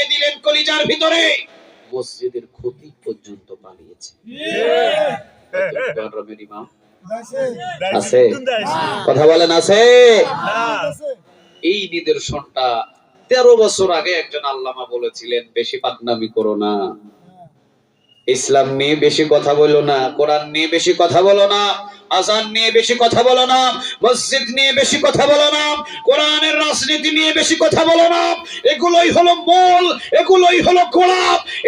ঢুকিয়ে দিলেন কলিজার ভিতরে। মসজিদের ক্ষতি পর্যন্ত পালিয়েছে। আছে। কথা বলেন আছে। এই নিদর্শনটা তেরো বছর আগে একজন আল্লামা বলেছিলেন বেশি পাকনামি করো না। ইসলাম নিয়ে বেশি কথা বলো না, কোরআন নিয়ে বেশি কথা বলো না, আজান নিয়ে বেশি কথা বলো না, মসজিদ নিয়ে বেশি কথা বলো না, কোরআনের রাজনীতি নিয়ে বেশি কথা বলো না, এগুলোই হলো মূল, এগুলোই হলো গোড়া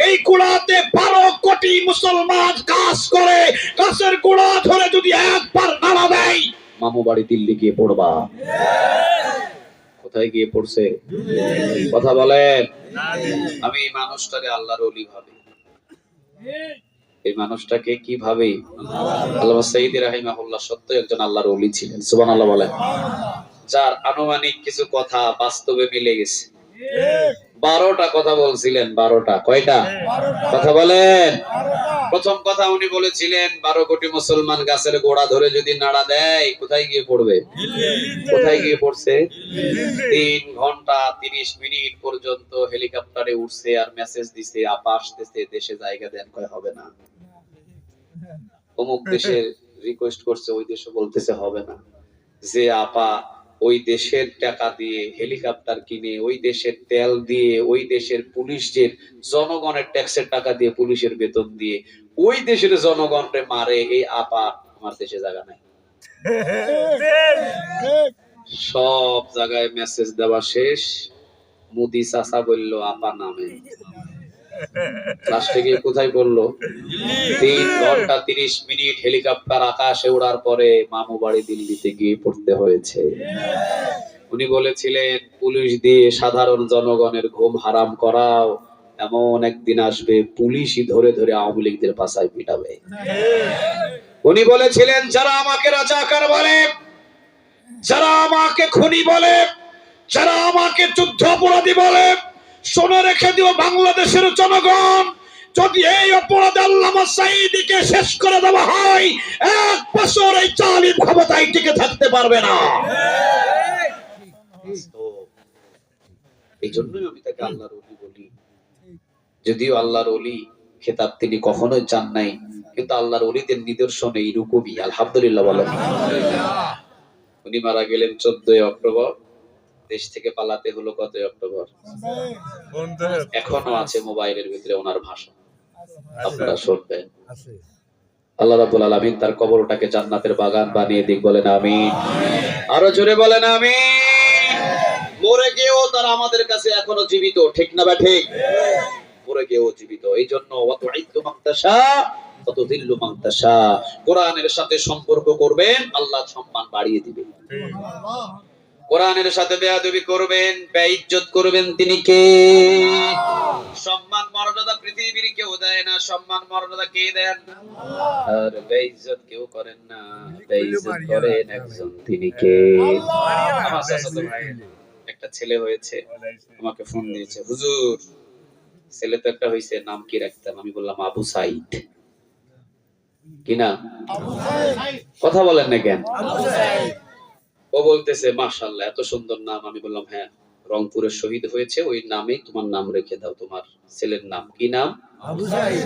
এই গোড়াতে বারো কোটি মুসলমান কাজ করে গাছের গোড়া ধরে যদি একবার নাড়া দেয়, মামু বাড়ি দিল্লি গিয়ে পড়বা। কোথায় গিয়ে পড়ছে? কথা বলেন। আমি মানুষটারে আল্লাহর অলি ভাবি। এই মানুষটাকে কীভাবে আল্লাহ সঈদ রাহিমাহুল্লাহ সত্য একজন আল্লাহর অলি ছিলেন সুবান আল্লাহ বলেন। যার আনুমানিক কিছু কথা বাস্তবে মিলে গেছে। বারোটা কথা বলছিলেন, বারোটা। কয়টা? কথা বলেন। প্রথম কথা উনি বলেছিলেন, বারো কোটি মুসলমান গাছের গোড়া ধরে যদি নাড়া দেয়, কোথায় গিয়ে পড়বে? কোথায় গিয়ে পড়ছে? তিন ঘণ্টা তিরিশ মিনিট পর্যন্ত হেলিকপ্টারে উঠছে আর মেসেজ দিছে, আপা আসতেছে, দেশে জায়গা দেন, কয় হবে না। অমুক দেশের রিকোয়েস্ট করছে, ওই দেশে বলতেছে হবে না। যে আপা ওই দেশের টাকা দিয়ে হেলিকপ্টার কিনে, ওই দেশের তেল দিয়ে, ওই দেশের পুলিশদের জনগণের ট্যাক্সের টাকা দিয়ে পুলিশের বেতন দিয়ে, ওই দেশের জনগণকে মারে, এই আপা আমার দেশে জায়গা নাই। সব জায়গায় মেসেজ দেওয়া শেষ। মুদি চাচা বলল, আপা নামে। লাস্টে গিয়ে কোথায় তিন ঘণ্টা তিরিশ মিনিট হেলিকপ্টার আকাশে পরে মামু বাড়ি দিল্লিতে গিয়ে পড়তে হয়েছে। উনি বলেছিলেন, পুলিশ দিয়ে সাধারণ জনগণের ঘুম হারাম করাও, এমন একদিন আসবে পুলিশই ধরে ধরে আওয়ামী লীগদের পাশায় পিটাবে। উনি বলেছিলেন, যারা আমাকে রাজাকার বলে, যারা আমাকে খুনি বলে, যারা আমাকে যুদ্ধ অপরাধী বলে শুনে রেখে দিও বাংলাদেশের জনগণ। যদি এই অপরাধ আল্লামা শেষ করে দেওয়া হয়, এক বছর এই চালিম ক্ষমতায় টিকে থাকতে পারবে না। এই জন্যই আমি তাকে আল্লাহর অলি বলি। যদিও আল্লাহর অলি খেতাব তিনি কখনোই চান নাই, কিন্তু আল্লাহর অলিদের নিদর্শন এইরকমই, আলহামদুলিল্লাহ উনি মারা গেলেন চোদ্দই অক্টোবর। দেশ থেকে পালাতে হলো কতই অক্টোবর? এখনও আছে মোবাইলের ভিতরে ওনার ভাষা। আপনারা শুনবেন। আল্লাহ রাব্বুল আলামিন তার কবরটাকে জান্নাতের বাগান বানিয়ে দিক বলেন আমিন। আরও জোরে বলেন আমিন। মরে গিয়েও তারা আমাদের কাছে এখনও জীবিত ঠিক না বা ঠিক? মরে গিয়েও জীবিত। এই জন্য কোরআনের সাথে সম্পর্ক করবেন আল্লাহ সম্মান বাড়িয়ে দিবেন। কোরআনের সাথে বেয়াদবি করবেন বেইজ্জত করবেন তিনি কে? সম্মান মর্যাদা পৃথিবীর কেউ দেয় না সম্মান মর্যাদা কে দেন? আর বেইজ্জত কেউ করেন না বেইজ্জত করেন একজন তিনি কে? একটা ছেলে হয়েছে আমাকে ফোন দিয়েছে হুজুর ছেলে তো একটা হয়েছে নাম কি রাখতাম? আমি বললাম আবু সাইদ। কি না কথা বলেন না কেন? ও বলতেছে মাশাল্লাহ এত সুন্দর নাম। আমি বললাম হ্যাঁ রংপুরের শহীদ হয়েছে ওই নামেই তোমার নাম রেখে দাও তোমার ছেলের নাম। কি নাম?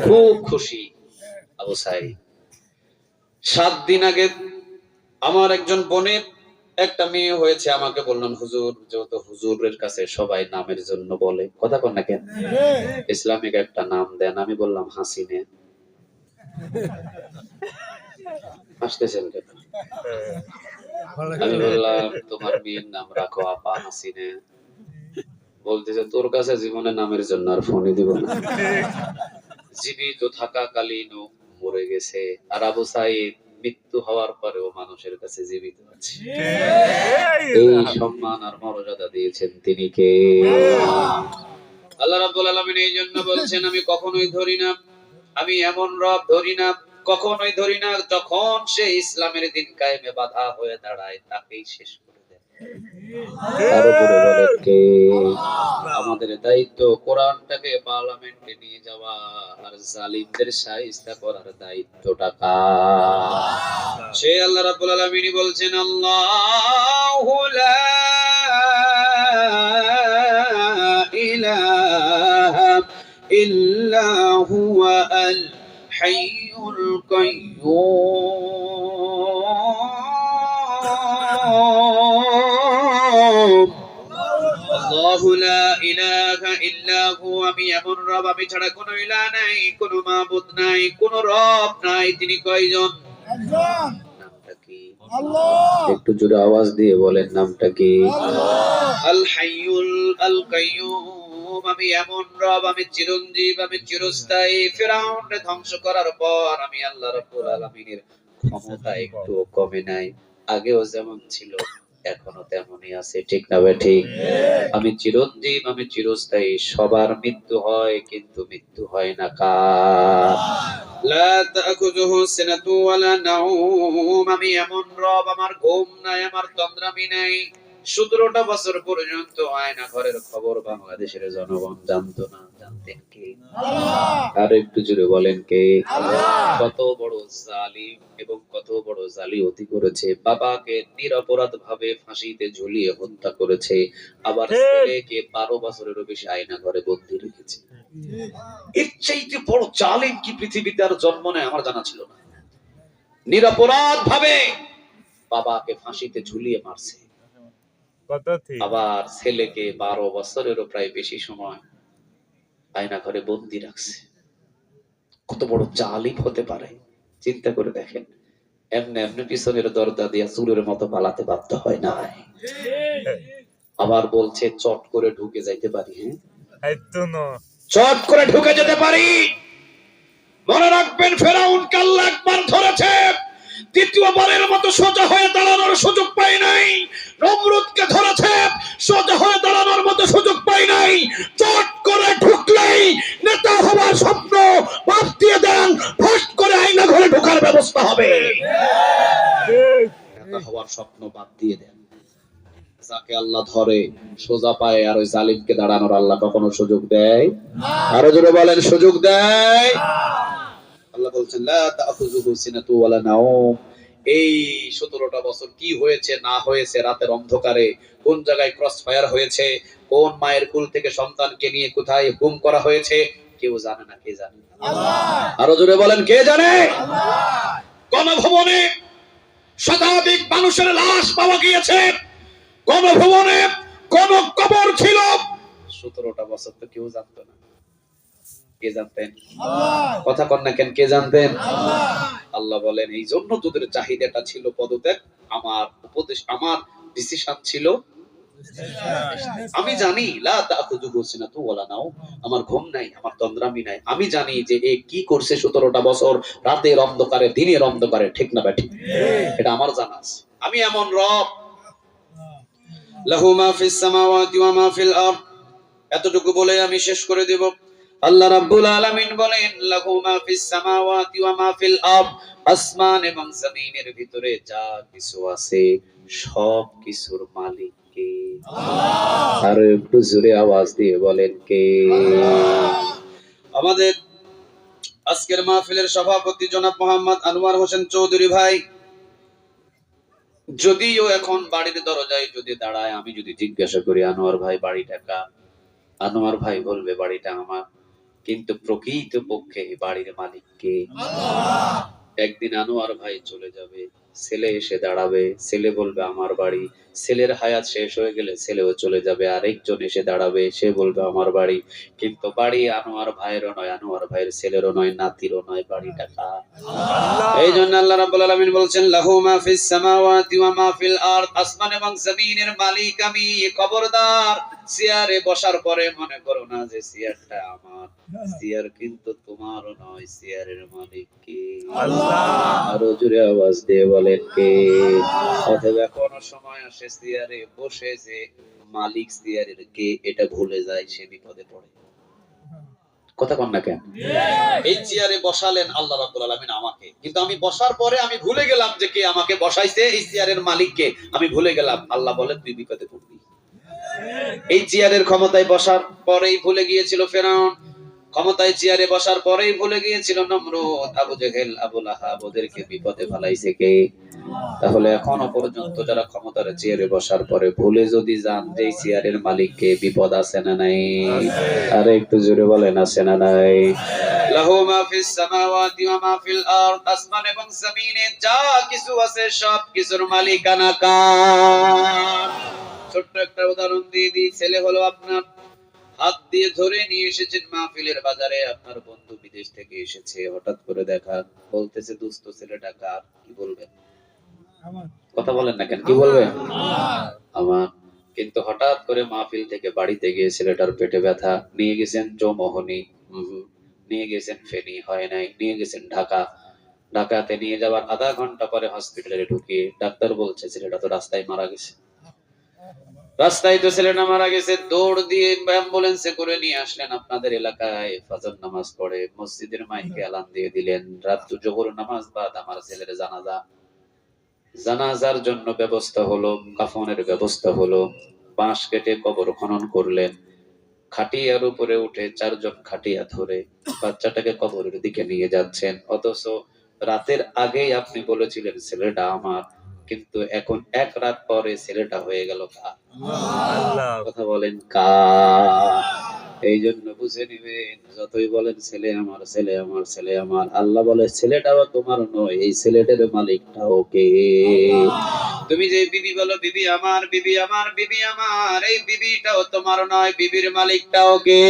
খুব খুশি। আবু সাইদ। সাত দিন আগে আমার একজন বোনের একটা মেয়ে হয়েছে আমাকে বললাম হুজুর যেহেতু হুজুরের কাছে সবাই নামের জন্য বলে কথা কন না কেন? ইসলামিক একটা নাম দেন আমি বললাম হাসিনে। হাসতেছেন কেন? আমি বললাম তোমার মেয়ের নাম রাখো আপা হাসিনে। বলতেছে তোর কাছে জীবনে নামের জন্য আর ফোনই দিব না। জীবিত থাকাকালীন মরে গেছে। আর আবু সাইদ মৃত্যু হওয়ার পরেও মানুষের কাছে জীবিত আছে। এই সম্মান আর মর্যাদা দিয়েছেন তিনি কে? আল্লাহ রাব্বুল আলামিন এই জন্য বলছেন আমি কখনোই ধরি না। আমি এমন রব ধরি না। কখনোই ধরি না যখন সে ইসলামের দিন কায়েমে বাধা হয়ে দাঁড়ায় তাকেই শেষ করে দেয়। আমাদের দায়িত্ব কোরআনটাকে পার্লামেন্টে নিয়ে যাওয়া আর জালিমদের সাহিস্তা করার দায়িত্বটা কার? সে আল্লাহ রাব্বুল আলামিন বলছেন আল্লাহু লা ইলাহা ইল্লা হুয়া আল হাই القيوم الله لا إله إلا هو আমি এমন রব আমি ছাড়া কোনো ইলা নাই কোনো মাবুদ নাই কোনো রব নাই তিনি কয়জন একজন নামটা কি আল্লাহ একটু জোরে আওয়াজ দিয়ে বলেন নামটা কি আল্লাহ আল হাইয়ুল আল কাইয়ুম আমি এমন রব, আমি চিরঞ্জীব, আমি চিরস্থায়ী। ধ্বংস করার পর আমি আল্লাহ আলামিনের ক্ষমতা একটু কমে নাই। আগেও যেমন ছিল, এখনও তেমনই আছে, ঠিক না ঠিক? আমি চিরঞ্জীব, আমি চিরস্থায়ী, সবার মৃত্যু হয় কিন্তু মৃত্যু হয় না কার? লা সিনাতু ওয়ালা নাউম। আমি এমন রব, আমার ঘুম নাই, আমার তন্দ্রামি নাই। সতেরোটা বছর পর্যন্ত আয়না ঘরের খবর বাংলাদেশের জনগণ জানতো না জানতেন কে? আর একটু জুড়ে বলেন কে? কত বড় জালিম এবং কত বড় জালিয়াতি করেছে বাবাকে নিরপরাধ ভাবে ফাঁসিতে ঝুলিয়ে হত্যা করেছে আবার ছেলেকে বারো বছরেরও বেশি আয়না ঘরে বন্দি রেখেছে। এর চাইতে বড় জালিম কি পৃথিবীতে আর জন্ম নেয় আমার জানা ছিল না। নিরপরাধ ভাবে বাবাকে ফাঁসিতে ঝুলিয়ে মারছে। আবার ছেলেকে বারো বছরেরও প্রায় বেশি সময় আয়না ঘরে বন্দি রাখছে। কত বড় জালিম হতে পারে চিন্তা করে দেখেন। এমনি এমনি পিছনের দরজা দিয়া চুরের মতো পালাতে বাধ্য হয় নাই। আবার বলছে চট করে ঢুকে যাইতে পারি হ্যাঁ? ন। চট করে ঢুকে যেতে পারি। মনে রাখবেন ফেরাউন কাল্লা একবার ধরেছে। দ্বিতীয়বারের মতো সোজা হয়ে দাঁড়ানোর সুযোগ পাই নাই। নমরুদকে ধরেছে। সোজা হয়ে দাঁড়ানোর মতো সুযোগ পাই নাই। চট করে ঢুকলেই নেতা হওয়ার স্বপ্ন বাদ দিয়ে দেন। ফট করে আইনা ঘরে ঢোকার ব্যবস্থা হবে। নেতা স্বপ্ন বাদ দিয়ে দেন। যাকে আল্লাহ ধরে, সোজা পায় আর ওই জালিমকে দাঁড়ানোর আল্লাহ কখনো সুযোগ দেয়? আরও জোরে বলেন, সুযোগ দেয়? আল্লাহ বলছেন, লা তাখুযুহু সিনাতু ওয়ালা নাওম। এই সতেরোটা বছর কি হয়েছে না হয়েছে রাতের অন্ধকারে কোন জায়গায় ক্রস ফায়ার হয়েছে কোন মায়ের কুল থেকে সন্তানকে নিয়ে কোথায় গুম করা হয়েছে কেউ জানে না কে জানে আরও জোরে বলেন কে জানে? গণভবনে শতাধিক মানুষের লাশ পাওয়া গিয়েছে। গণভবনে কোন কবর ছিল? সতেরোটা বছর তো কেউ জানতো না। কে জানতেন? কথা কন না কেন কে জানতেন? আল্লাহ বলেন এই জন্য তোদের চাহিদাটা ছিল পদত্যাগ আমার উপদেশ আমার ডিসিশন ছিল আমি জানি লা তাখুযুহু সিনাতু ওয়ালা নাও আমার ঘুম নাই আমার তন্দ্রামি নাই। আমি জানি যে এ কি করছে সতেরোটা বছর রাতের অন্ধকারে দিনের অন্ধকারে ঠিক না ব্যাঠিক? এটা আমার জানা আছে। আমি এমন রব। লাহু মা ফিস সামাওয়াতি ওয়া মা ফিল আরদ। এতটুকু বলে আমি শেষ করে দেব। আল্লাহ রাব্বুল আলামিন বলেন লাহু মা ফিস সামাওয়াতি ওয়া মা ফিল আরদ আসমান এবং জমিনের ভিতরে যা কিছু আছে সব কিছুর মালিক কে? আর একটু জোরে আওয়াজ দিয়ে বলেন কে? আমাদের আজকের মাহফিলের সভাপতি জনাব মোহাম্মদ আনোয়ার হোসেন চৌধুরী ভাই যদিও এখন বাড়ির দরজায় যদি দাঁড়ায় আমি যদি জিজ্ঞাসা করি আনোয়ার ভাই বাড়িটা কার? আনোয়ার ভাই বলবে বাড়িটা আমার। কিন্তু প্রকৃত পক্ষে বাড়ির মালিক কে একদিন আনোয়ার ভাই চলে যাবে ছেলে এসে দাঁড়াবে ছেলে বলবে আমার বাড়ি ছেলের হায়াত শেষ হয়ে গেলে ছেলেও চলে যাবে আরেকজন এসে দাঁড়াবে সে বলবে আমার বাড়ি। কিন্তু বাড়ি আনোয়ার ভাইয়েরও নয় আনোয়ার ভাইয়ের ছেলেরও নয় নাতিরও নয় বাড়িটা কার? এই জন্য আল্লাহ রাব্বুল আলামিন বলছেন লাহু মা ফিস সামাওয়াতি ওয়া মা ফিল আরদ। আসমান এবং জমিনের মালিক আমি খবরদার। চেয়ারে বসার পরে মনে করো না যে চেয়ারটা আমার। চেয়ার কিন্তু তোমারও নয় চেয়ারের মালিক কে? আল্লাহ। আরও জোরে আওয়াজ দিয়ে বলেন কে? অথবা কোনো সময় আসে চেয়ারে বসে যে মালিক চেয়ারের কে এটা ভুলে যায় সে বিপদে পড়ে। কথা কন না কেন? এই চেয়ারে বসালেন আল্লাহ রাব্বুল আলামিন আমাকে। কিন্তু আমি বসার পরে আমি ভুলে গেলাম যে কে আমাকে বসাইছে এই চেয়ারের মালিককে আমি ভুলে গেলাম আল্লাহ বলেন তুই বিপদে পড়বি। এই চেয়ারের ক্ষমতায় বসার পরেই ভুলে গিয়েছিল ফেরাউন। ক্ষমতায় চেয়ারে বসার পরেই ভুলে গিয়েছিল নমরুদ, আবু জেহেল আবুল আহাব ওদেরকে বিপদে ফেলাইছে কে? তাহলে এখনও পর্যন্ত যারা ক্ষমতার চেয়ারে বসার পরে ভুলে যদি যান যে চেয়ারের মালিককে বিপদ আছে না নাই? আরে একটু জোরে বলেন, আছে না নাই? লাহু মা ফিস সামাওয়াতি ওয়া মা ফিল আরদ, আসমান এবং জমিনে যা কিছু আছে সব কিছুর মালিকানা কার? ছোট্ট একটা উদাহরণ দিয়ে দিই, ছেলে হলো আপনার হাত দিয়ে ধরে নিয়ে এসেছেন মাহফিলের বাজারে। আপনার বন্ধু বিদেশ থেকে এসেছে। হঠাৎ করে দেখা বলতেছে দুস্থ ছেলেটা কার? কি বলবেন? কথা বলেন না কেন কি বলবেন? আমার। কিন্তু হঠাৎ করে মাহফিল থেকে বাড়িতে গিয়ে ছেলেটার পেটে ব্যথা নিয়ে গেছেন চৌমোহনী নিয়ে গেছেন ফেনি হয় নাই নিয়ে গেছেন ঢাকা। ঢাকাতে নিয়ে যাওয়ার আধা ঘণ্টা পরে হসপিটালে ঢুকিয়ে ডাক্তার বলছে ছেলেটা তো রাস্তায় মারা গেছে। রাস্তায় তো ছেলেটা মারা গেছে দৌড় দিয়ে অ্যাম্বুলেন্সে করে নিয়ে আসলেন আপনাদের এলাকায়। ফজর নামাজ পড়ে মসজিদের মাইকে আলান দিয়ে দিলেন। রাত জোহর নামাজ বাদ আমার ছেলের জানাজা। জানাজার জন্য ব্যবস্থা হলো, কাফনের ব্যবস্থা হলো। বাঁশ কেটে কবর খনন করলেন। খাটিয়ার উপরে উঠে চারজন খাটিয়া ধরে বাচ্চাটাকে কবরের দিকে নিয়ে যাচ্ছেন। অথচ রাতের আগেই আপনি বলেছিলেন, ছেলেটা আমার কিন্তু এখন এক রাত পরে ছেলেটা হয়ে গেল আল্লাহ। কথা বলেন কা। এই জন্য বুঝে নিবেন যতই বলেন ছেলে আমার ছেলে আমার ছেলে আমার। আল্লাহ বলে ছেলেটাও তোমার নয় এই ছেলেটার মালিকটাও কে? তুমি যে বিবি বলো বিবি আমার বিবি আমার বিবি আমার এই বিবিটাও তোমার নয় বিবির মালিকটা ওকে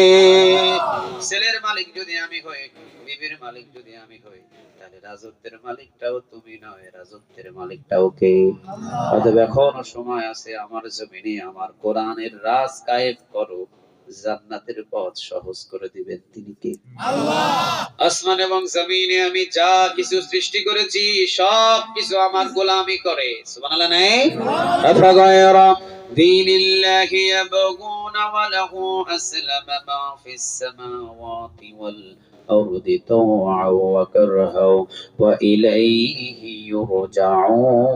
ছেলের মালিক যদি আমি হই বিবির মালিক যদি আমি হই তাহলে রাজত্বের মালিকটাও তুমি নয় রাজত্বের মালিকটাও কে? অতএব এখনও সময় আছে আমার জমিনে আমার কোরআনের রাজ কায়েম করো জান্নাতের পথ সহজ করে দিবেন তিনি কে? আসমান এবং জমিনে আমি যা কিছু সৃষ্টি করেছি সব কিছু আমার গোলামি করে। সুবহানাল্লাহ নাই? আফাগায়রা দীনিল্লাহি ইয়াবগুনা ওয়া লাহু আসলামা মা ফিস সামাওয়াতি ওয়াল الأرض طوعا وكرها وإليه يرجعون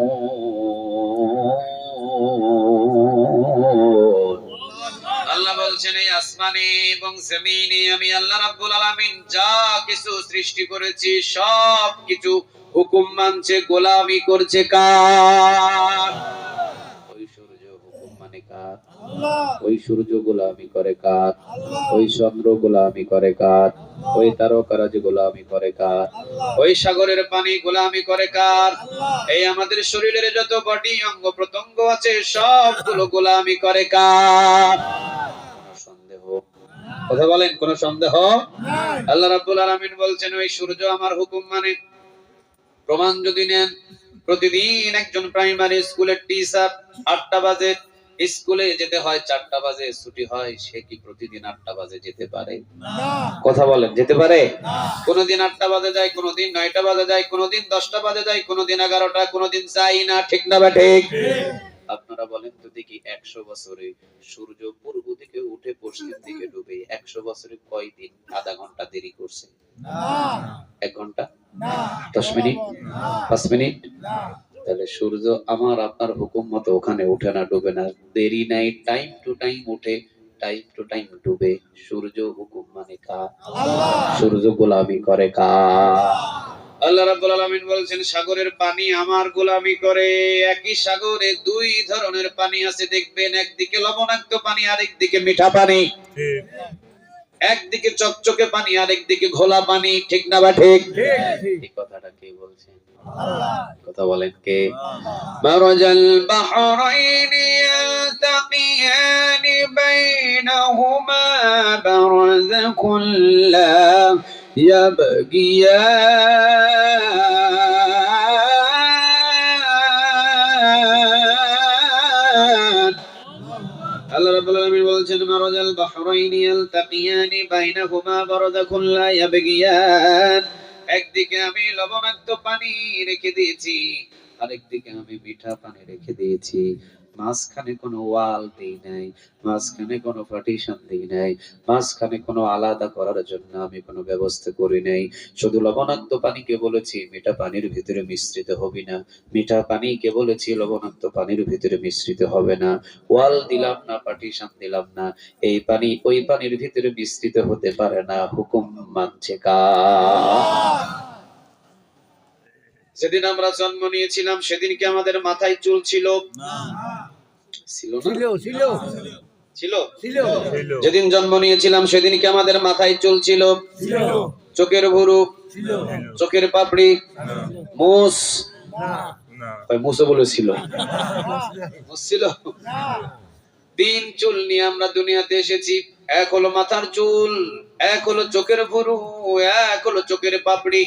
আল্লাহ বলছেন এই আসমানে এবং জমিনে আমি আল্লাহ রাব্বুল আলামিন যা কিছু সৃষ্টি করেছি সব কিছু হুকুম মানছে গোলামি করছে কার ওই সূর্য হুকুম মানে কার ওই সূর্য গোলামি করে কার? ওই চন্দ্র গোলামি করে কার? ওই তারকারাজ গোলামি করে কার? ওই সাগরের পানি গোলামি করে কার? এই আমাদের শরীরের যত বডি অঙ্গ প্রত্যঙ্গ আছে সবগুলো গোলামি করে কার? সন্দেহ? কথা বলেন কোন সন্দেহ? আল্লাহ রাব্বুল আলামিন বলছেন ওই সূর্য আমার হুকুম মানে। প্রমাণ যদি নেন প্রতিদিন একজন প্রাইমারি স্কুলের টিচার আটটা বাজে স্কুলে যেতে হয় চারটা বাজে ছুটি হয় সে কি প্রতিদিন আটটা বাজে যেতে পারে? কথা বলেন যেতে পারে? কোনদিন আটটা বাজে যায় কোনদিন নয়টা বাজে যায় কোনদিন দশটা বাজে যায় কোনদিন এগারোটা কোনদিন যাই না ঠিক না বা ঠিক? আপনারা বলেন তো দেখি একশো বছরে সূর্য পূর্ব দিকে উঠে পশ্চিম দিকে ডুবে একশো বছরে কয় দিন আধা ঘণ্টা দেরি করছে? এক ঘণ্টা? দশ মিনিট? পাঁচ মিনিট? তাহলে সূর্য আমার আপনার হুকুম মতো ওখানে উঠে না ডুবে না। দেরি নাই টাইম টু টাইম উঠে টাইম টু টাইম ডুবে। সূর্য হুকুম মানে কা সূর্য গোলামি করে কা আল্লাহ রাব্বুল আলামিন বলছেন সাগরের পানি আমার গোলামি করে। একই সাগরে দুই ধরনের পানি আছে দেখবেন একদিকে লবণাক্ত পানি আরেকদিকে মিঠা পানি। ঠিক। একদিকে চকচকে পানি আরেকদিকে ঘোলা পানি ঠিক না বা ঠিক? এই কথাটা কে বলছেন? কথা বলেন কে? মারাজাল বাহরাইন ইয়ালতাকিয়ান বাইনাহুমা বারযাকুন লা ইয়াবগিয়ান আল্লাহ রাব্বুল আলামিন বলছেন মারাজাল বাহরাইন ইয়ালতাকিয়ানি বাইনাহুমা বারাদাকুন লা ইয়াবগিয়ান। একদিকে আমি লবণাক্ত পানি রেখে দিয়েছি, আরেকদিকে আমি মিঠা পানি রেখে দিয়েছি। মাঝখানে কোনো ওয়াল দিই নাই, মাঝখানে কোনো পার্টিশন দিই নাই, মাঝখানে কোনো আলাদা করার জন্য আমি কোনো ব্যবস্থা করি নাই। শুধু লবণাক্ত পানিকে বলেছি, মিঠা পানির ভিতরে মিশ্রিত হবি না। মিঠা পানিকে বলেছি, লবণাক্ত পানির ভিতরে মিশ্রিত হবে না। ওয়াল দিলাম না, পার্টিশন দিলাম না, এই পানি ওই পানির ভিতরে মিশ্রিত হতে পারে না। হুকুম মানছে কা যেদিন আমরা জন্ম নিয়েছিলাম সেদিন কি আমাদের মাথায় চুল ছিল? যেদিন জন্ম নিয়েছিলাম সেদিন কি আমাদের মাথায় চুল ছিল? ছিল। চোখের ভুরু? চোখের পাপড়ি? মুস মুসে বলেছিল ছিল। তিন চুল নিয়ে আমরা দুনিয়াতে এসেছি। এক হলো মাথার চুল এক হলো চোখের ভুরু এক হলো চোখের পাপড়ি।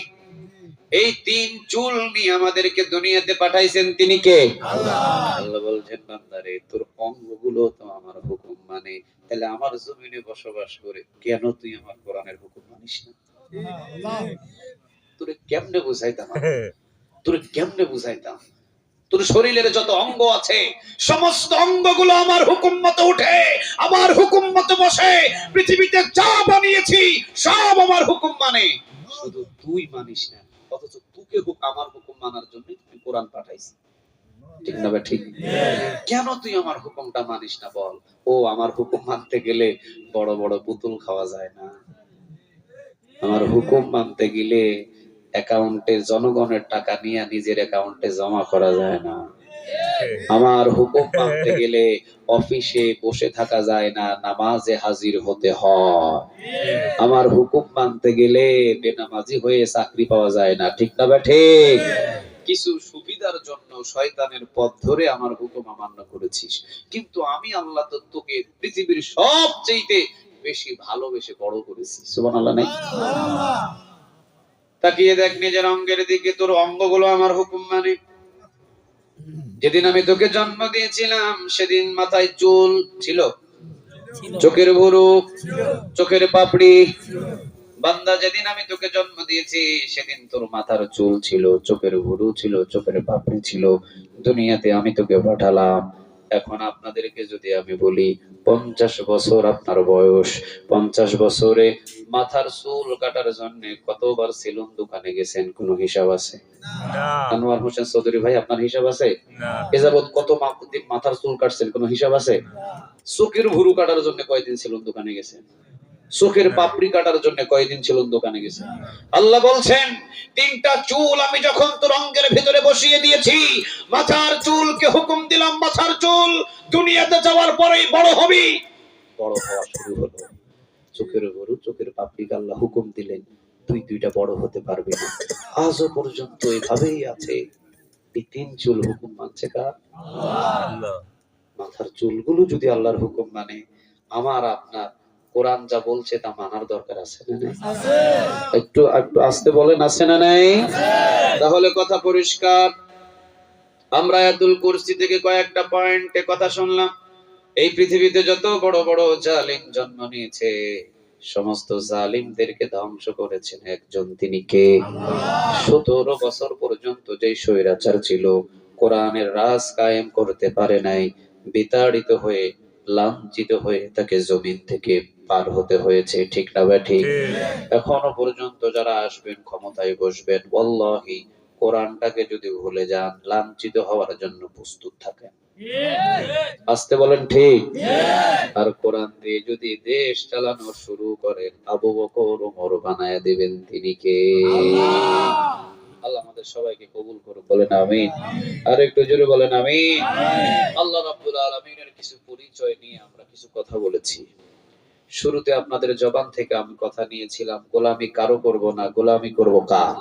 এই তিন চুল নিয়ে আমাদেরকে দুনিয়াতে পাঠাইছেন তিনি কে? আল্লাহ। বলছেন বান্দারে তোর অঙ্গগুলো তো আমার হুকুম মানে। তাহলে আমার জমিনে বসবাস করে কেন তুই আমার কোরআনের হুকুম মানিস না? তোরে কেমনে বুঝাইতাম? তোরে কেমনে বুঝাইতাম? তোর শরীরের যত অঙ্গ আছে সমস্ত অঙ্গগুলো আমার হুকুম মতো উঠে আমার হুকুম মতো বসে। পৃথিবীতে যা বানিয়েছি সব আমার হুকুম মানে। শুধু তুই মানিস না অথচ তুকে হোক আমার হুকুম মানার জন্য আমি কোরআন পাঠাইছি ঠিক না ঠিক? কেন তুই আমার হুকুমটা মানিস না বল? ও আমার হুকুম মানতে গেলে বড় বড় পুতুল খাওয়া যায় না। আমার হুকুম মানতে গেলে অ্যাকাউন্টে জনগণের টাকা নিয়ে নিজের অ্যাকাউন্টে জমা করা যায় না। আমার হুকুম মানতে গেলে অফিসে বসে থাকা যায় না নামাজে হাজির হতে হয়। আমার হুকুম মানতে গেলে বেনামাজি হয়ে চাকরি পাওয়া যায় না ঠিক না বা ঠিক কিছু সুবিধার জন্য শয়তানের পথ ধরে আমার হুকুম অমান্য করেছিস। কিন্তু আমি আল্লাহ তো তোকে পৃথিবীর সবচেয়ে বেশি ভালোবেসে বড় করেছি। সুবহানাল্লাহ নাই? তাকিয়ে দেখ নিজের অঙ্গের দিকে তোর অঙ্গগুলো আমার হুকুম মানে যেদিন আমি তোকে জন্ম দিয়েছিলাম সেদিন মাথায় চুল ছিল। চোখের ভুরু চোখের পাপড়ি। বান্দা যেদিন আমি তোকে জন্ম দিয়েছি সেদিন তোর মাথার চুল ছিল চোখের ভুরু ছিল চোখের পাপড়ি ছিল। দুনিয়াতে আমি তোকে পাঠালাম। এখন আপনাদেরকে যদি আমি বলি পঞ্চাশ বছর আপনার বয়স পঞ্চাশ বছরে মাথার চুল কাটার জন্য কতবার সেলুন দোকানে গেছেন কোন হিসাব আছে? আনোয়ার হোসেন চৌধুরী ভাই আপনার হিসাব আছে? এ যাবৎ কত মাথার চুল কাটছেন কোন হিসাব আছে? চোখের ভুরু কাটার জন্য কয়দিন সেলুন দোকানে গেছেন? চোখের পাপড়ি কাটার জন্য কয়দিন সেলুন দোকানে গেছেন আল্লাহ বলছেন তিনটা চুল আমি যখন তোর অঙ্গের ভিতরে বসিয়ে দিয়েছি মাথার চুলকে হুকুম দিলাম মাথার চুল দুনিয়াতে যাওয়ার পরেই বড় হবি। বড় হওয়া শুরু হলো। চোখের গরু চোখের পাপড়িকে আল্লাহ হুকুম দিলেন তুই দুইটা বড় হতে পারবি না। আজও পর্যন্ত এভাবেই আছে। এই তিন চুল হুকুম মানছে কার? আল্লাহ। মাথার চুলগুলো যদি আল্লাহর হুকুম মানে আমার আপনার কোরআন যা বলছে তা মানার দরকার আছে না একটু একটু আসতে বলেন আছে না নাই? তাহলে কথা পরিষ্কার। আমরা আয়াতুল কুরসি থেকে কয়েকটা পয়েন্টে কথা শুনলাম। এই পৃথিবীতে যত বড় বড় জালিম জন্ম নিয়েছে সমস্ত জালিমদেরকে ধ্বংস করেছেন একজন। তিনি কে? সতেরো বছর পর্যন্ত যে স্বৈরাচার ছিল কোরআনের রাজ কায়েম করতে পারে নাই বিতাড়িত হয়ে লাঞ্ছিত হয়ে তাকে জমিন থেকে পার হতে হয়েছে ঠিক না বা ঠিক? এখনও পর্যন্ত যারা আসবেন ক্ষমতায় বসবেন ওয়াল্লাহি কোরআনটাকে যদি ভুলে যান লাঞ্ছিত হওয়ার জন্য প্রস্তুত থাকেন। আসতে বলেন ঠিক? আর কোরআন দিয়ে যদি দেশ চালানো শুরু করেন আবু বকর ওমর বানায় দিবেন তিনি কে? আল্লাহ আমাদের সবাইকে কবুল করুন বলেন আমিন। আর একটু জোরে বলেন আমিন। আল্লাহ রাব্বুল আলামিনের কিছু পরিচয় নিয়ে আমরা কিছু কথা বলেছি। শুরুতে আপনাদের জবান থেকে আমি কথা নিয়েছিলাম গোলামি কারও করব না গোলামি করব কার?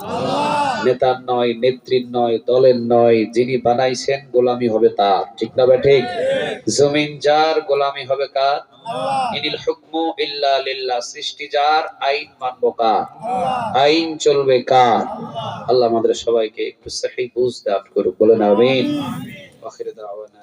নেতার নয় নেত্রীর নয় দলের নয় যিনি বানাইছেন গোলামি হবে তার ঠিক না ভাই ঠিক? জমিন যার গোলামি হবে কার? ইনিল হুকমু ইল্লা লিল্লাহ সৃষ্টি যার আইন মানবো কার? আইন চলবে কার? আল্লাহ। আমাদের সবাইকে একটু সহি বুঝ দান করুক বলেন আমিন। আখির দাওয়ানা